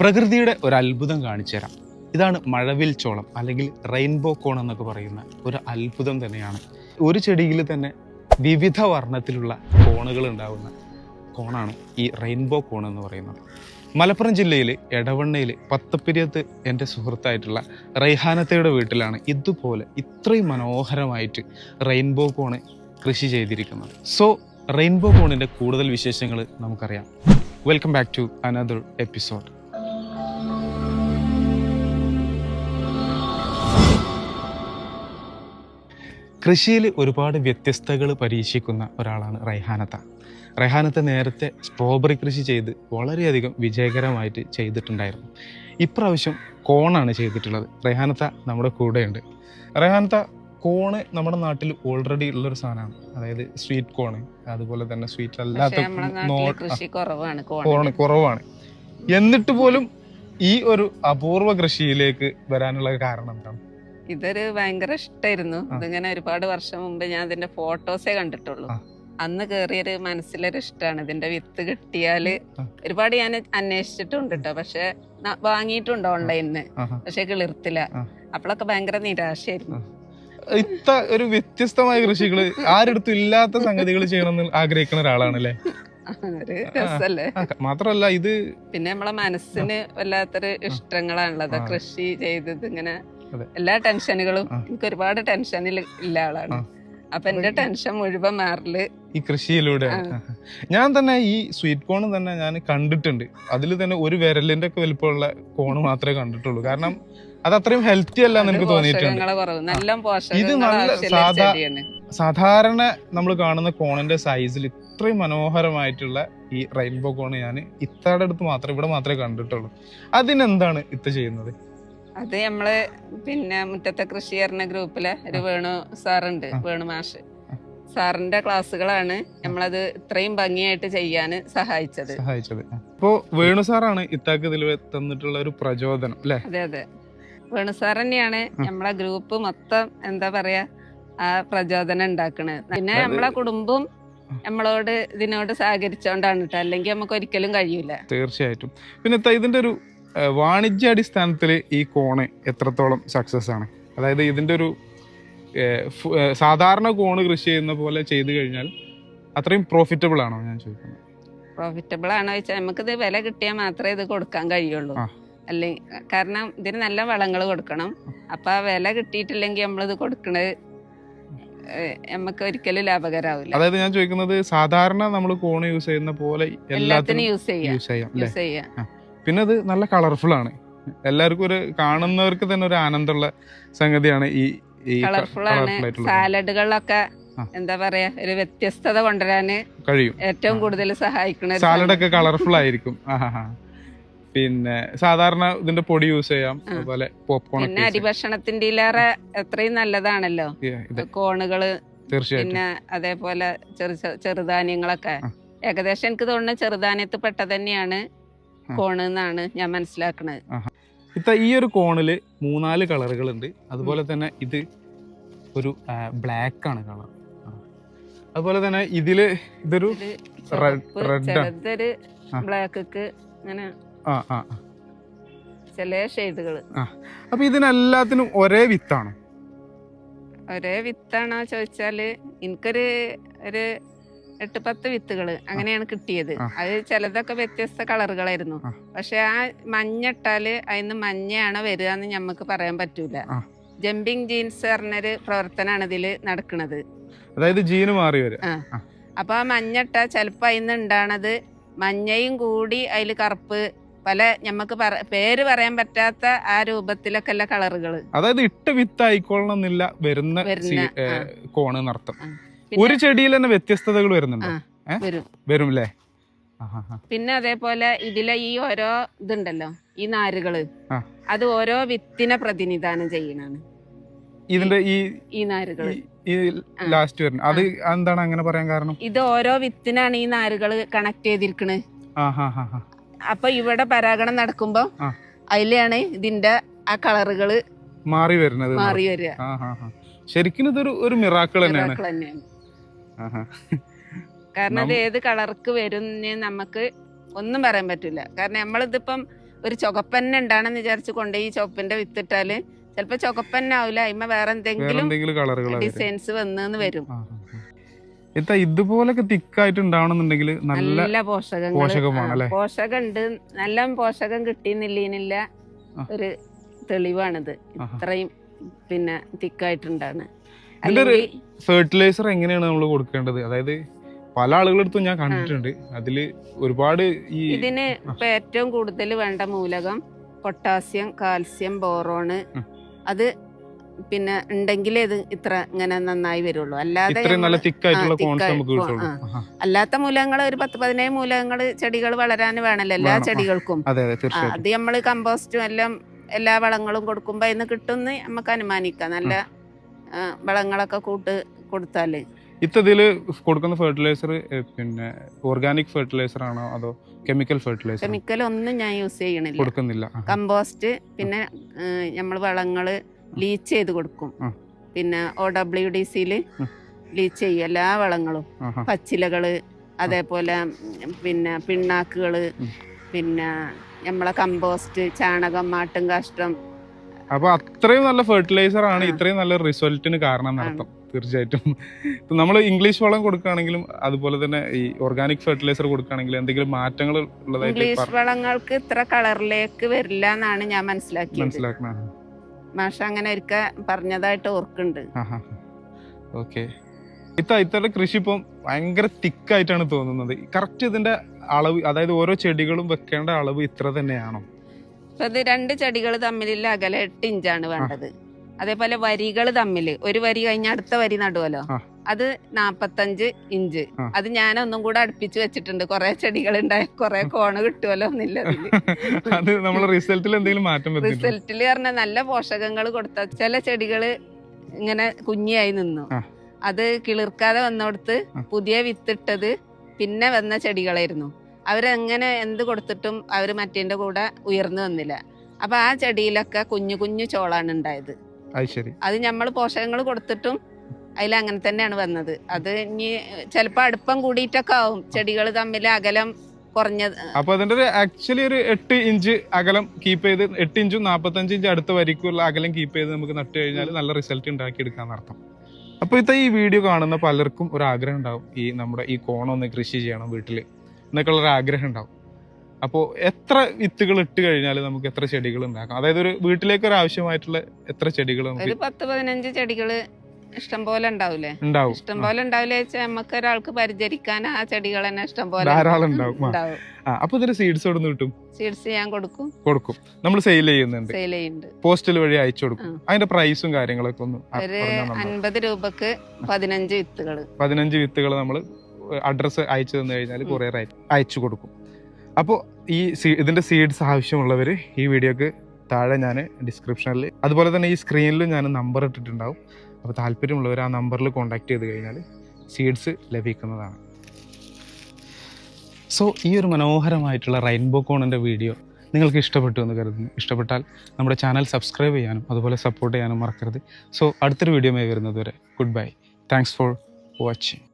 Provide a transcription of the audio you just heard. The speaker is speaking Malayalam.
പ്രകൃതിയുടെ ഒരു അത്ഭുതം കാണിച്ചു തരാം. ഇതാണ് മഴവിൽ ചോളം അല്ലെങ്കിൽ റെയിൻബോ കോൺ എന്നൊക്കെ പറയുന്ന ഒരു അത്ഭുതം തന്നെയാണ്. ഒരു ചെടിയിൽ തന്നെ വിവിധ വർണത്തിലുള്ള കോണുകൾ ഉണ്ടാകുന്ന കോണാണ് ഈ റെയിൻബോ കോൺ എന്ന് പറയുന്നത്. മലപ്പുറം ജില്ലയിൽ എടവണ്ണയിൽ പത്തപ്പിരിയത്ത് എന്റെ സുഹൃത്തായിട്ടുള്ള റൈഹാനത്തയുടെ വീട്ടിലാണ് ഇതുപോലെ ഇത്രയും മനോഹരമായിട്ട് റെയിൻബോ കോണ് കൃഷി ചെയ്തിരിക്കുന്നത്. സോ റെയിൻബോ കോണിന്റെ കൂടുതൽ വിശേഷങ്ങൾ നമുക്കറിയാം. Welcome back to another episode. കൃഷിയിൽ ഒരുപാട് വ്യത്യസ്തകൾ പരീക്ഷിക്കുന്ന ഒരാളാണ് റൈഹാനത്ത. റൈഹാനത്ത നേരത്തെ സ്ട്രോബെറി കൃഷി ചെയ്ത് വളരെയധികം വിജയകരമായിട്ട് ചെയ്തിട്ടുണ്ടായിരുന്നു. ഇപ്രാവശ്യം കോണാണ് ചെയ്തിട്ടുള്ളത്. റൈഹാനത്ത നമ്മുടെ കൂടെയുണ്ട്. റൈഹാനത്ത കോണ് നമ്മുടെ നാട്ടിൽ ഓൾറെഡി ഉള്ളൊരു സാധനമാണ്. അതായത് സ്വീറ്റ് കോണ് അതുപോലെ തന്നെ സ്വീറ്റ് അല്ലാത്ത കോണ് കുറവാണ്. എന്നിട്ട് പോലും ഈ ഒരു അപൂർവ കൃഷിയിലേക്ക് വരാനുള്ള കാരണം എന്താണ്? ഇതൊരു ഭയങ്കര ഇഷ്ടമായിരുന്നു. ഇതിങ്ങനെ ഒരുപാട് വർഷം മുമ്പ് ഞാൻ ഇതിന്റെ ഫോട്ടോസേ കണ്ടിട്ടുള്ളൂ. അന്ന് കേറിയൊരു മനസ്സിലൊരു ഇഷ്ടമാണ് ഇതിന്റെ വിത്ത് കിട്ടിയാൽ ഒരുപാട് ഞാൻ അന്വേഷിച്ചിട്ടുണ്ട് കേട്ടോ പക്ഷെ വാങ്ങിയിട്ടുണ്ട് ഓൺലൈനിന്ന്. പക്ഷെ കിളിർത്തില്ല. അപ്പോഴൊക്കെ ഭയങ്കര നിരാശയായിരുന്നു. ഇത്ത ഒരു വ്യത്യസ്തമായ കൃഷികൾ ആരെടുത്തും ഇല്ലാത്ത സംഗതികൾ ചെയ്യണമെന്ന് ആഗ്രഹിക്കുന്ന ഒരാളാണ് അല്ലേ മാത്രല്ല ഇത് പിന്നെ നമ്മളെ മനസ്സിന് വല്ലാത്തൊരു ഇഷ്ടങ്ങളാണുള്ളത് ആ. കൃഷി ചെയ്തത് ഇങ്ങനെ. എല്ലാ ടെൻഷനുകളും. എനിക്ക് ഒരുപാട് ടെൻഷനിൽ ഇല്ല ആളാണ്. അപ്പൊ എന്റെ ടെൻഷൻ മുഴുവൻ മാറൽ ഈ കൃഷിയിലൂടെ. ഞാൻ തന്നെ ഈ സ്വീറ്റ് കോൺ തന്നെ ഞാൻ കണ്ടിട്ടുണ്ട്. അതിൽ തന്നെ ഒരു വിരലിന്റെ ഒക്കെ വലിപ്പമുള്ള കോണ് മാത്രമേ കണ്ടിട്ടുള്ളൂ. കാരണം അത് അത്രയും ഹെൽത്തി അല്ല എനിക്ക് തോന്നിയിട്ടുണ്ട്. ഇത് നല്ല സാധാ- സാധാരണ നമ്മൾ കാണുന്ന കോണിന്റെ സൈസിൽ ഇത്രയും മനോഹരമായിട്ടുള്ള ഈ റെയിൻബോ കോൺ ഞാൻ ഇത്തയുടെ അടുത്ത് മാത്രമേ ഇവിടെ മാത്രമേ കണ്ടിട്ടുള്ളൂ. അതിനെന്താണ് ഇത്ത ചെയ്യുന്നത്? അത് നമ്മൾ പിന്നെ മുറ്റത്തെ കൃഷി പറഞ്ഞ ഗ്രൂപ്പിലെ ഒരു വേണു സാറുണ്ട്. വേണു മാഷ്. സാറിന്റെ ക്ലാസ്സുകളാണ് നമ്മളത് ഇത്രയും ഭംഗിയായിട്ട് ചെയ്യാൻ സഹായിച്ചത്. സഹായിച്ചത്. ഇപ്പോ വേണു സാറാണ് ഇത്താക്ക് ഇതിൽ തന്നിട്ടുള്ള ഒരു പ്രചോദനം അല്ലെ? അതെ അതെ. വേണു സാർ തന്നെയാണ് നമ്മളെ ഗ്രൂപ്പ് മൊത്തം എന്താ പറയാ ആ പ്രചോദനം ഉണ്ടാക്കണത്. പിന്നെ നമ്മളെ കുടുംബം നമ്മളോട് ഇതിനോട് സഹകരിച്ചോണ്ടാണ് കേട്ടോ അല്ലെങ്കിൽ നമുക്ക് ഒരിക്കലും കഴിയൂല. തീർച്ചയായിട്ടും. പിന്നെ ഇതിന്റെ ഒരു വാണിജ്യാടിസ്ഥാനത്തിൽ ഈ കോണ് എത്രത്തോളം സക്സസ് ആണ്? അതായത് ഇതിന്റെ ഒരു സാധാരണ കോണ് കൃഷി ചെയ്യുന്ന പോലെ ചെയ്തു കഴിഞ്ഞാൽ അത്രയും പ്രോഫിറ്റബിൾ ആണോ ഞാൻ ചോദിക്കുന്നത്? പ്രോഫിറ്റബിൾ ആണോ വെച്ചാൽ നമുക്കിത് വില കിട്ടിയാൽ മാത്രമേ ഇത് കൊടുക്കാൻ കഴിയുള്ളൂ. അല്ലെ കാരണം ഇതിന് നല്ല വളങ്ങൾ കൊടുക്കണം. അപ്പൊ ആ വില കിട്ടിയിട്ടില്ലെങ്കിൽ നമ്മളിത് കൊടുക്കണത് നമുക്ക് ഒരിക്കലും ലാഭകരാവില്ല. അതായത് ഞാൻ ചോദിക്കുന്നത് സാധാരണ നമ്മൾ കോണ് യൂസ് ചെയ്യുന്ന പോലെ എല്ലാത്തിനും യൂസ് ചെയ്യാം. യൂസ് ചെയ്യാം പിന്നെ അത് നല്ല കളർഫുൾ ആണ്. എല്ലാവർക്കും ഒരു കാണുന്നവർക്ക് തന്നെ ഒരു ആനന്ദമുള്ള സംഗതിയാണ് ഈ ഈ കളർഫുൾ ആണ്. സാലഡുകളൊക്കെ സാലഡുകളിലൊക്കെ എന്താ പറയാ ഒരു വ്യത്യസ്തത കൊണ്ടുവരാന് കഴിയും. ഏറ്റവും കൂടുതൽ സഹായിക്കുന്ന സാലഡൊക്കെ സാലഡ് ഒക്കെ കളർഫുൾ ആയിരിക്കും. പിന്നെ സാധാരണ ഇതിന്റെ പൊടി യൂസ് ചെയ്യാം. അതുപോലെ പോപ്കോൺ പിന്നെ അരിഭക്ഷണത്തിന്റെ എത്രയും നല്ലതാണല്ലോ. കോണുകൾ തീർച്ചയായും പിന്നെ അതേപോലെ ചെറു ചെറുധാന്യങ്ങളൊക്കെ. ഏകദേശം എനിക്ക് തോന്നുന്നു ചെറുധാന്യത്തിൽ പെട്ട തന്നെയാണ്. കോണ് എന്നാണ് ഞാൻ മനസ്സിലാക്കുന്നത് ഇത്ത ഈ ഒരു കോണിൽ മൂന്നാൽ കളറുകൾ ഉണ്ട് അതുപോലെ തന്നെ ഇത് ഒരു ബ്ലാക്ക് ആണ് കളർ അതുപോലെ തന്നെ ഇതിൽ ഇതൊരു റെഡ്. ബ്ലാക്ക് അങ്ങനെ ആ. ആ. ചില ഷെയ്ഡുകൾ അപ്പൊ ഇതിനെല്ലാത്തിനും ഒരേ വിത്താണ്? ഒരേ വിത്താണോ ചോദിച്ചാൽ എനിക്കൊരു ഒരു എട്ട് പത്ത് വിത്തുകൾ അങ്ങനെയാണ് കിട്ടിയത്. അത് ചിലതൊക്കെ വ്യത്യസ്ത കളറുകളായിരുന്നു. പക്ഷെ ആ മഞ്ഞ ഇട്ടാൽ അതിന് മഞ്ഞയാണോ വരിക എന്ന് ഞമ്മക്ക് പറയാൻ പറ്റൂല. ജമ്പിങ് ജീൻസ് പറഞ്ഞൊരു പ്രവർത്തനമാണ് ഇതിൽ നടക്കുന്നത് അതായത് ജീന് മാറി വരും അപ്പൊ ആ മഞ്ഞ ഇട്ടാ ചിലപ്പോ അതിന്ന് ഉണ്ടാണത് മഞ്ഞയും കൂടി അതിൽ കറുപ്പ് പല ഞമ്മക്ക് പറ- പേര് പറയാൻ പറ്റാത്ത ആ രൂപത്തിലൊക്കെ ഉള്ള കളറുകൾ. അതായത് ഇട്ട വിത്ത് ആയിക്കൊള്ളണം എന്നില്ല വരുന്ന കോണ് നടത്തം ഒരു ചെടിയിൽ തന്നെ വ്യത്യസ്തതകൾ വരുന്നുണ്ട്? വരും. വരും അല്ലേ പിന്നെ അതേപോലെ ഇതിലെ ഈ ഓരോ ഇതുണ്ടല്ലോ ഈ നാരുകൾ. അത് ഓരോ വിത്തിനെ പ്രതിനിധാനം ചെയ്യണാണ് ഇതിന്റെ ഈ ഈ നാരുകൾ. ഈ- ലാസ്റ്റ് വരുന്നത് അത് എന്താണ് അങ്ങനെ പറയാൻ കാരണം? ഇത് ഓരോ വിത്തിനാണ് ഈ നാരുകൾ കണക്ട് ചെയ്തിരിക്കണത് ആഹാഹാഹാ. അപ്പൊ ഇവിടെ പരാഗണം നടക്കുമ്പോ. അതിലാണ് ഇതിന്റെ ആ കളറുകൾ മാറി വരുന്നത്. മാറി വരിക. ശരിക്കും ഇതൊരു ഒരു മിറാക്കിൾ തന്നെയാണ്. കാരണം അത് ഏത് കളർക്ക് വരും നമുക്ക് ഒന്നും പറയാൻ പറ്റില്ല. കാരണം നമ്മളിതിപ്പം ഒരു ചുകപ്പന്നെ ഉണ്ടാണെന്ന് വിചാരിച്ച് കൊണ്ടുപോയി ഈ ചുവപ്പിന്റെ വിത്തിട്ടാൽ ചിലപ്പോ ചുകപ്പന്നെ ആവില്ല അതിമ വേറെ എന്തെങ്കിലും ഡിസൈൻസ് വന്നെന്ന് വരും. ഇതുപോലൊക്കെ തിക്കായിട്ട് ഉണ്ടാവണമെന്നുണ്ടെങ്കിൽ നല്ല പോഷകങ്ങൾ? പോഷകം ഉണ്ട് നല്ല പോഷകം കിട്ടിയെന്നില്ല ആ. ഒരു തെളിവാണിത്. ഇത്രയും പിന്നെ തിക്കായിട്ടുണ്ടാണ് ഇതിന്റെ ഫെർട്ടിലൈസർ എങ്ങനെയാണ് നമ്മൾ കൊടുക്കേണ്ടത്? അതായത് പല ആളുകളടുത്തും ഞാൻ കണ്ടിട്ടുണ്ട്. അതിൽ ഒരുപാട് ഈ ഇതിന് ഏറ്റവും കൂടുതൽ വേണ്ട മൂലകം പൊട്ടാസ്യം കാൽസ്യം ബോറോണ്. അത് പിന്നെ ഉണ്ടെങ്കിൽ ഇത് ഇത്ര ഇങ്ങനെ നന്നായി വരുള്ളൂ. അല്ലാതെ. അല്ലാത്ത മൂലകങ്ങൾ ഒരു പത്ത് പതിനേഴ് മൂലകങ്ങൾ ചെടികൾ വളരാൻ വേണമല്ലോ എല്ലാ ചെടികൾക്കും. അതെ നമ്മൾ കമ്പോസ്റ്റും എല്ലാം എല്ലാ വളങ്ങളും കൊടുക്കുമ്പോ അതിന് കിട്ടുമെന്ന് നമുക്ക് അനുമാനിക്കാം. നല്ല വളങ്ങളൊക്കെ കൂട്ട് കൊടുത്താൽ. ഇത്തതിൽ കൊടുക്കുന്ന ഫെർട്ടിലൈസർ പിന്നെ ഓർഗാനിക് ഫെർട്ടിലൈസർ ആണോ അതോ കെമിക്കൽ ഫെർട്ടിലൈസർ കെമിക്കൽ ഒന്നും ഞാൻ യൂസ് ചെയ്യണില്ല. കൊടുക്കുന്നില്ല. കമ്പോസ്റ്റ് പിന്നെ നമ്മൾ വളങ്ങൾ ലീച്ച് ചെയ്ത് കൊടുക്കും. പിന്നെ ഒ ഡബ്ല്യു ഡി സിയിൽ ലീച്ച് ചെയ്യും എല്ലാ വളങ്ങളും. പച്ചിലകൾ അതേപോലെ പിന്നെ പിണ്ണാക്കുകൾ പിന്നെ നമ്മളെ കമ്പോസ്റ്റ് ചാണകം മാട്ടും കാഷ്ടം അപ്പൊ അത്രയും നല്ല ഫെർട്ടിലൈസർ ആണ്. ഇത്രയും നല്ല റിസൾട്ടിന് കാരണം നടത്തും തീർച്ചയായിട്ടും. നമ്മൾ ഇംഗ്ലീഷ് വളം കൊടുക്കുകയാണെങ്കിലും അതുപോലെ തന്നെ ഈ ഓർഗാനിക് ഫെർട്ടിലൈസർ കൊടുക്കുകയാണെങ്കിലും എന്തെങ്കിലും മാറ്റങ്ങൾ ഉള്ളതായിട്ട് ഇംഗ്ലീഷ് വളങ്ങൾക്ക് ഇത്ര കളറിലേക്ക് വരില്ല എന്നാണ് ഞാൻ മനസ്സിലാക്കിയത്. മനസ്സിലാക്കണം മാഷ അങ്ങനെ ഒരിക്കൽ പറഞ്ഞതായിട്ട് ഓർക്കുന്നുണ്ട്. ഓക്കെ. ഇത്ത ഇത്തരം കൃഷി ഇപ്പം ഭയങ്കര തിക്കായിട്ടാണ് തോന്നുന്നത്. കറക്റ്റ് ഇതിന്റെ അളവ് അതായത് ഓരോ ചെടികളും വെക്കേണ്ട അളവ് ഇത്ര തന്നെയാണോ? അപ്പൊ ഇത് രണ്ട് ചെടികൾ തമ്മിലുള്ള അകലെ എട്ട് ഇഞ്ചാണ് വേണ്ടത്. അതേപോലെ വരികൾ തമ്മിൽ ഒരു വരി കഴിഞ്ഞ അടുത്ത വരി നടുവല്ലോ? അത് നാപ്പത്തഞ്ച് ഇഞ്ച്. അത് ഞാൻ ഒന്നും കൂടെ അടുപ്പിച്ച് വെച്ചിട്ടുണ്ട്. കുറെ ചെടികൾ ഉണ്ടായ കുറെ കോണ് കിട്ടുമല്ലോ എന്നില്ല അത് നമ്മൾ റിസൾട്ടിൽ എന്തെങ്കിലും മാറ്റം റിസൾട്ടിൽ പറഞ്ഞ നല്ല പോഷകങ്ങൾ കൊടുത്ത ചില ചെടികൾ ഇങ്ങനെ കുഞ്ഞിയായി നിന്നു. അത് കിളിർക്കാതെ വന്നോടത്ത്. പുതിയ വിത്തിട്ടത് പിന്നെ വന്ന ചെടികളായിരുന്നു. അവരെങ്ങനെ എന്ത് കൊടുത്തിട്ടും അവർ മറ്റേന്റെ കൂടെ ഉയർന്നു വന്നില്ല അപ്പൊ ആ ചെടിയിലൊക്കെ കുഞ്ഞു കുഞ്ഞു ചോളാണ് ഉണ്ടായത്. അത് നമ്മൾ പോഷകങ്ങൾ കൊടുത്തിട്ടും അതിൽ അങ്ങനെ തന്നെയാണ് വന്നത്. അത് ഇനി ചിലപ്പോൾ അടുപ്പം കൂടിയിട്ടൊക്കെ ആവും. ചെടികൾ തമ്മിൽ അകലം കുറഞ്ഞത് അപ്പൊ അതിന്റെ ഒരു ആക്ച്വലി ഒരു എട്ട് ഇഞ്ച് അകലം കീപ്പ് ചെയ്ത് എട്ട് ഇഞ്ചും നാപ്പത്തഞ്ച് ഇഞ്ച് അടുത്ത വരിക്കുള്ള അകലം കീപ്പ് ചെയ്ത് നമുക്ക് നട്ടു കഴിഞ്ഞാൽ നല്ല റിസൾട്ട് ഉണ്ടാക്കി എടുക്കാന്ന് അർത്ഥം. അപ്പൊ ഇത്ത ഈ വീഡിയോ കാണുന്ന പലർക്കും ഒരു ആഗ്രഹം ഉണ്ടാവും. ഈ നമ്മുടെ ഈ കോണം ഒന്ന് കൃഷി ചെയ്യണം വീട്ടിൽ എന്നൊക്കെ ഉള്ള ഒരു ആഗ്രഹം ഉണ്ടാവും അപ്പോൾ എത്ര വിത്തുകൾ ഇട്ട് കഴിഞ്ഞാൽ നമുക്ക് എത്ര ചെടികൾ ഉണ്ടാക്കാം? അതായത് ഒരു വീട്ടിലേക്ക് ഒരു ആവശ്യമായിട്ടുള്ള എത്ര ചെടികൾ ഒരു പത്ത് പതിനഞ്ച് ചെടികൾ ഇഷ്ടം പോലെ ഉണ്ടാവൂലേ? ഉണ്ടാവും. ഇഷ്ടം പോലെ ഉണ്ടാവില്ല വെച്ചാൽ നമുക്ക് ഒരാൾക്ക് പരിചരിക്കാൻ ആ ചെടികൾ തന്നെ ഇഷ്ടം പോലെ ധാരാളം ഉണ്ടാവും. അപ്പൊ ഇതിന്റെ സീഡ്സ് എവിടെ നിന്ന് കിട്ടും? സീഡ്സ് ഞാൻ കൊടുക്കും. കൊടുക്കും. നമ്മൾ സെയിൽ ചെയ്യുന്നുണ്ട്. സെയിൽ ചെയ്യുന്നുണ്ട്. പോസ്റ്റൽ വഴി അയച്ചു കൊടുക്കും. അതിന്റെ പ്രൈസും കാര്യങ്ങളൊക്കെ ഒന്ന് ഒരു. അൻപത് രൂപക്ക് പതിനഞ്ച് വിത്തുകൾ പതിനഞ്ച് വിത്തുകൾ നമ്മൾ അഡ്രസ്സ് അയച്ചു തന്നു കഴിഞ്ഞാൽ. കൊറിയർ അയച്ചു കൊടുക്കും. അപ്പോൾ ഈ ഇതിന്റെ സീഡ്സ് ആവശ്യമുള്ളവർ ഈ വീഡിയോക്ക് താഴെ ഞാൻ ഡിസ്ക്രിപ്ഷനിൽ അതുപോലെ തന്നെ ഈ സ്ക്രീനിലും ഞാൻ നമ്പർ ഇട്ടിട്ടുണ്ടാവും. അപ്പോൾ താല്പര്യമുള്ളവർ ആ നമ്പറിൽ കോൺടാക്ട് ചെയ്ത് കഴിഞ്ഞാൽ സീഡ്സ് ലഭിക്കുന്നതാണ്. സോ ഈ ഒരു മനോഹരമായിട്ടുള്ള റെയിൻബോ കോണിന്റെ വീഡിയോ നിങ്ങൾക്ക് ഇഷ്ടപ്പെട്ടു എന്ന് കരുതുന്നു. ഇഷ്ടപ്പെട്ടാൽ നമ്മുടെ ചാനൽ സബ്സ്ക്രൈബ് ചെയ്യാനും അതുപോലെ സപ്പോർട്ട് ചെയ്യാനും മറക്കരുത്. സോ അടുത്തൊരു വീഡിയോ മേ വരുന്നതുവരെ good bye thanks for watching